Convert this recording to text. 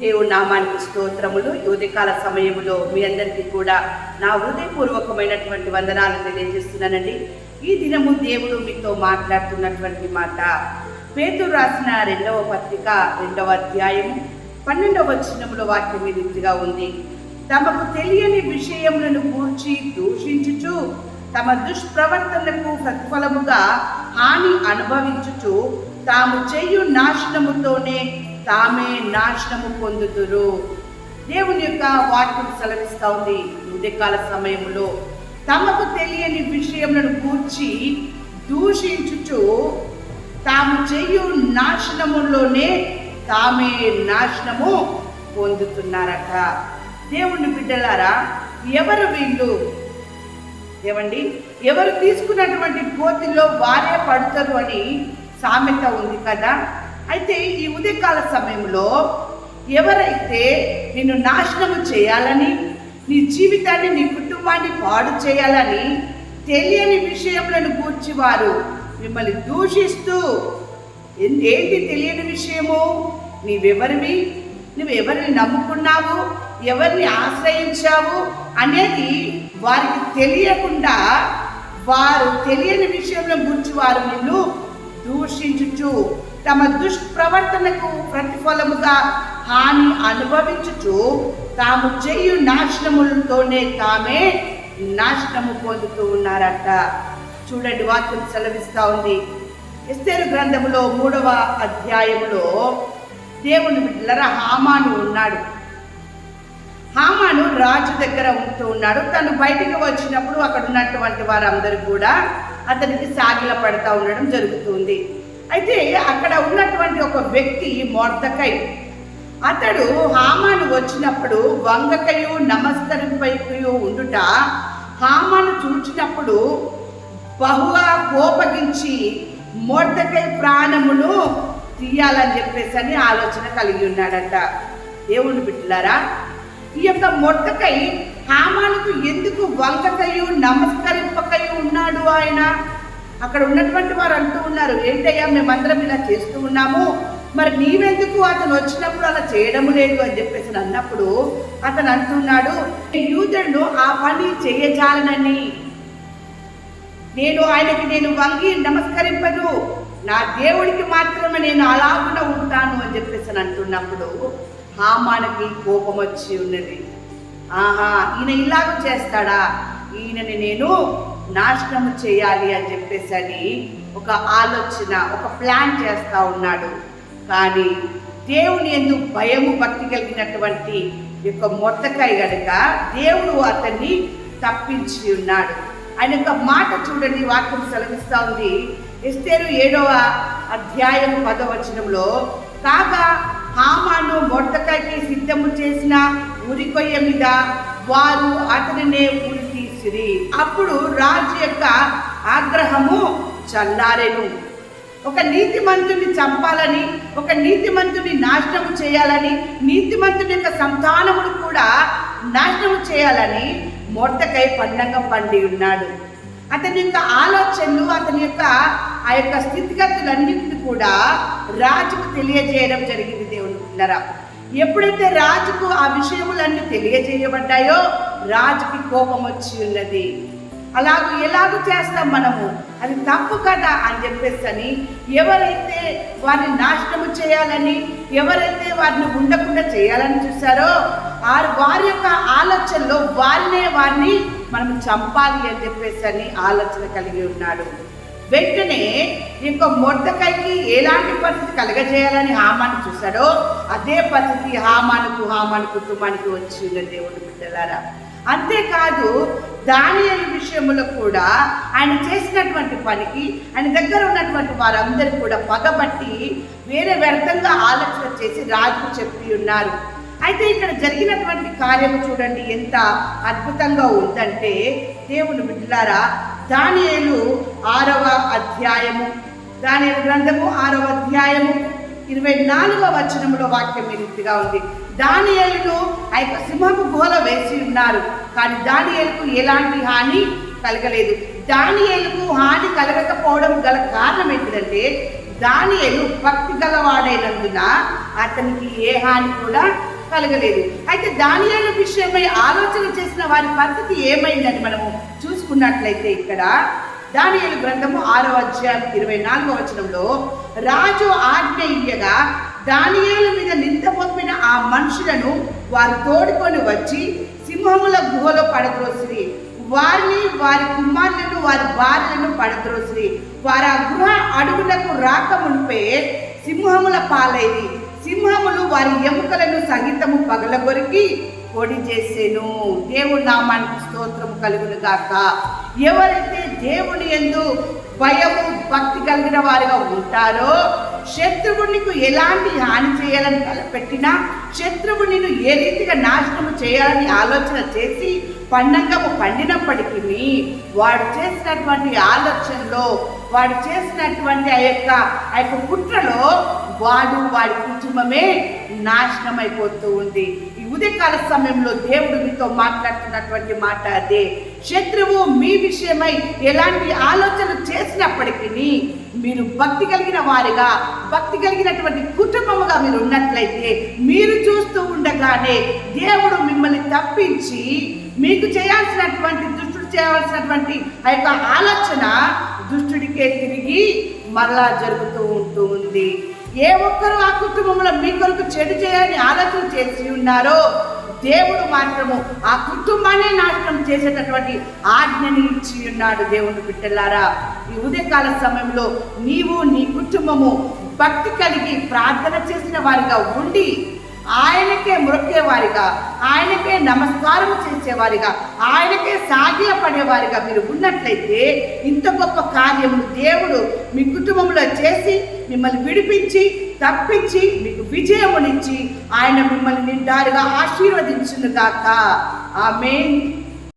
దేవుడి నామానికి స్తోత్రములు. ఈ ఉదయకాల సమయంలో మీ అందరికీ కూడా నా హృదయపూర్వకమైనటువంటి వందనాలు తెలియజేస్తున్నానండి. ఈ దినము దేవుడు మీతో మాట్లాడుతున్నటువంటి మాట. పేతురు రాసిన రెండవ పత్రిక రెండవ అధ్యాయము పన్నెండవ చిన్నములో వాక్యం ఈ రీతిగా ఉంది. తమకు తెలియని విషయములను కూర్చి దూషించుచు తమ దుష్ప్రవర్తనకు ప్రతిఫలముగా హాని అనుభవించుచు తాము చేయు నాశనముతోనే తామే నాశనము పొందుతురు దేవుని యొక్క వాక్యం సెలవిస్తా ఉంది. ఉదయకాల సమయంలో తమకు తెలియని విషయములను కూర్చి దూషించుచు తాము చేయు నాశనములోనే తామే నాశనము పొందుతున్నారట. దేవుని బిడ్డలారా ఎవరు వీళ్ళు? ఏమండి? ఎవరు తీసుకున్నటువంటి పోతిలో వారే పడతారు అని సామెత ఉంది కదా? అయితే ఈ ఉదయకాల సమయంలో ఎవరైతే నిన్ను నాశనము చేయాలని నీ జీవితాన్ని నీ కుటుంబాన్ని పాడు చేయాలని తెలియని విషయములను గూర్చి వారు మిమ్మల్ని దూషిస్తూ ఏంటి తెలియని విషయము? నీవెవరివి? నువ్వు ఎవరిని నమ్ముకున్నావు? ఎవరిని ఆశ్రయించావు? అనేది వారికి తెలియకుండా వారు తెలియని విషయంలో గురించి వారు నిన్ను దూషించుచు. తమ దుష్ప్రవర్తనకు ప్రతిఫలముగా హాని అనుభవించుచు తాము చేయు నాశనములతోనే తామే నాశనము పొందుతూ ఉన్నారట. చూడండి వాక్యం సెలవిస్తా ఉంది. ఎస్తేరు గ్రంథములో మూడవ అధ్యాయములో దేవుని బిడ్డలర హామాను ఉన్నాడు. హామాను రాజు దగ్గర ఉంటూ ఉన్నాడు. తను బయటికి వచ్చినప్పుడు అక్కడ ఉన్నటువంటి వారందరూ కూడా అతనికి సాగిల పడతా ఉండడం జరుగుతుంది. అయితే అక్కడ ఉన్నటువంటి ఒక వ్యక్తి మోర్దకై. అతడు హామాను వచ్చినప్పుడు వంగకయు నమస్కరింపయు ఉండుట హామాను చూచినప్పుడు బహుగా కోపగించి మోర్దకై ప్రాణమును తీయాలని చెప్పేసి అని ఆలోచన కలిగి ఉన్నాడట. దేవుని బిడ్డలారా ఈ యొక్క మొట్టకై హామానుకు ఎందుకు వంకకయు నమస్కరింపకయు ఉన్నాడు ఆయన? అక్కడ ఉన్నటువంటి వారు అంటూ ఉన్నారు ఏంటయ్యా మేమందరం ఇలా చేస్తూ ఉన్నాము. మరి నీవెందుకు అతను వచ్చినప్పుడు అలా చేయడం లేదు? అని చెప్పేసి అని అన్నప్పుడు అతను అంటున్నాడు యూదుడు ఆ పని చేయజాలనని. నేను ఆయనకి నేను వంగి నమస్కరింపను. నా దేవుడికి మాత్రమే నేను అలాగున ఉంటాను. అని చెప్పేసి అని అంటున్నప్పుడు హామానికి కోపం వచ్చి ఉన్నది. ఆహా ఈయన ఇలాగ చేస్తాడా? ఈయనని నేను నాశనం చేయాలి అని చెప్పేసి అని ఒక ఆలోచన ఒక ప్లాన్ చేస్తూ ఉన్నాడు. కానీ దేవుని ఎందు భయము భక్తి కలిగినటువంటి యొక్క మొత్తకాయ గనుక దేవుడు అతన్ని తప్పించి ఉన్నాడు. ఆయన యొక్క మాట చూడండి వాక్యం సెలవిస్తూ ఉంది. ఇస్తేరు ఏడవ అధ్యాయం పదవచనంలో కాగా హామాను మొట్టకాయకి సిద్ధము చేసిన ఉరికొయ్య మీద వారు అతనినే ఉరి చేసిరి అప్పుడు రాజు యొక్క ఆగ్రహము చల్లారెను. ఒక నీతిమంతుని చంపాలని ఒక నీతిమంతుని నాశనం చేయాలని నీతిమంతుని యొక్క సంతానమును కూడా నాశనం చేయాలని మొట్టకై పండంగం పండి ఉన్నాడు. అతని యొక్క ఆలోచనలు అతని యొక్క ఆ యొక్క స్థితిగతులన్నింటినీ కూడా రాజుకు తెలియజేయడం జరిగింది దేవుని ఎప్పుడైతే రాజుకు ఆ విషయములన్నీ తెలియజేయబడ్డాయో రాజుకి కోపం వచ్చి ఉన్నది. అలాగ ఎలాగూ చేస్తాం మనము? అది తప్పు కదా అని చెప్పేసి అని ఎవరైతే వారిని నాశనము చేయాలని ఎవరైతే వారిని ఉండకుండా చేయాలని చూసారో ఆ వారి యొక్క ఆలోచనలో వారినే వారిని మనం చంపాలి అని చెప్పేసి అని ఆలోచన కలిగి ఉన్నాడు. వెంటనే ఇంకో మొట్టకైకి ఎలాంటి పరిస్థితి కలగజేయాలని హామాను చూశాడో అదే పరిస్థితి హామానుకు హామాను కుటుంబానికి వచ్చి ఉన్న దేవుడు బిడ్డలారా. అంతేకాదు దానియలు విషయంలో కూడా ఆయన చేసినటువంటి పనికి ఆయన దగ్గర ఉన్నటువంటి వారందరూ కూడా పగబట్టి వేరే వ్యర్థంగా ఆలోచన చేసి రాజు చెప్పి ఉన్నారు. అయితే ఇక్కడ జరిగినటువంటి కార్యము చూడండి ఎంత అద్భుతంగా ఉందంటే దేవుని బిడ్డలారా దానియేలు ఆరవ అధ్యాయము దాని గ్రంథము ఆరవ అధ్యాయము ఇరవై నాలుగవ వచనంలో వాక్యం ఈ రీతిగా ఉంది. దానియలను ఆ యొక్క సింహపు గోల వేసి ఉన్నారు. కానీ దానియలకు ఎలాంటి హాని కలగలేదు. దానియలకు హాని కలగకపోవడం గల కారణం ఏంటిదంటే దానియలు భక్తి గలవాడైనందున అతనికి ఏ హాని కూడా కలగలేదు. అయితే దానియాల విషయమై ఆలోచన చేసిన వారి పరిస్థితి ఏమైందని మనము చూసుకున్నట్లయితే ఇక్కడ దానియలు గ్రంథము ఆరో అధ్యాయం ఇరవై నాలుగో వచనంలో రాజు ఆజ్ఞ ఇయ్యగా దానియేలు మీద నింద పంపిన ఆ మనుషులను వారు తోడుకొని వచ్చి సింహముల గుహలో పడద్రోసిరి. వారిని వారి కుమారులను వారి భార్యలను పడద్రోసిరి. వారు ఆ గృహ అడుగులకు రాకమునిపే సింహముల పాలైది సింహములు వారి ఎముకలను సంగీతము పగలగొరికి పొడి చేసేను. దేవుడి నామానికి స్తోత్రం కలుగును గాక. ఎవరైతే దేవుని ఎందు భయము భక్తి కలిగిన వారిగా ఉంటారో శత్రువు నీకు ఎలాంటి హాని చేయాలని తలపెట్టినా శత్రువు నిన్ను ఏ రీతిగా నాశనము చేయాలని ఆలోచన చేసి పండంగము పండినప్పటికీ వాడు చేసినటువంటి ఆలోచనలో వాడు చేసినటువంటి ఆ యొక్క ఆ యొక్క కుట్రలో వాడు వాడి కుటుంబమే నాశనం అయిపోతూ ఉంది. ఉదయకాల సమయంలో దేవుడు మీతో మాట్లాడుతున్నటువంటి మాట అదే. శత్రువు మీ విషయమై ఎలాంటి ఆలోచన చేసినప్పటికీ మీరు భక్తి కలిగిన వారిగా భక్తి కలిగినటువంటి కుటుంబముగా మీరు ఉన్నట్లయితే మీరు చూస్తూ ఉండగానే దేవుడు మిమ్మల్ని తప్పించి మీకు చేయాల్సినటువంటి దుష్టుడు చేయాల్సినటువంటి ఆ యొక్క ఆలోచన దుష్టుడికే తిరిగి మరలా జరుగుతూ ఉంటుంది ఏ ఒక్కరు ఆ కుటుంబంలో మీ కొరకు చెడు చేయాలని ఆలోచన చేసి ఉన్నారో దేవుడు మాత్రము ఆ కుటుంబాన్ని నాశనం చేసేటటువంటి ఆజ్ఞని ఇచ్చి ఉన్నాడు దేవుని బిడ్డలారా. ఈ ఉదయకాల సమయంలో నీవు నీ కుటుంబము భక్తి కలిగి ప్రార్థన చేసిన వారిగా ఉండి ఆయనకే మొక్కేవారిగా ఆయనకే నమస్కారం చేసేవారిగా ఆయనకే సాధ్యపడేవారిగా మీరు ఉన్నట్లయితే ఇంత గొప్ప కార్యము దేవుడు మీ కుటుంబంలో చేసి మిమ్మల్ని విడిపించి తప్పించి మీకు విజయమునిచ్చి ఆయన మిమ్మల్ని నిండారుగా ఆశీర్వదించును కాక ఆమె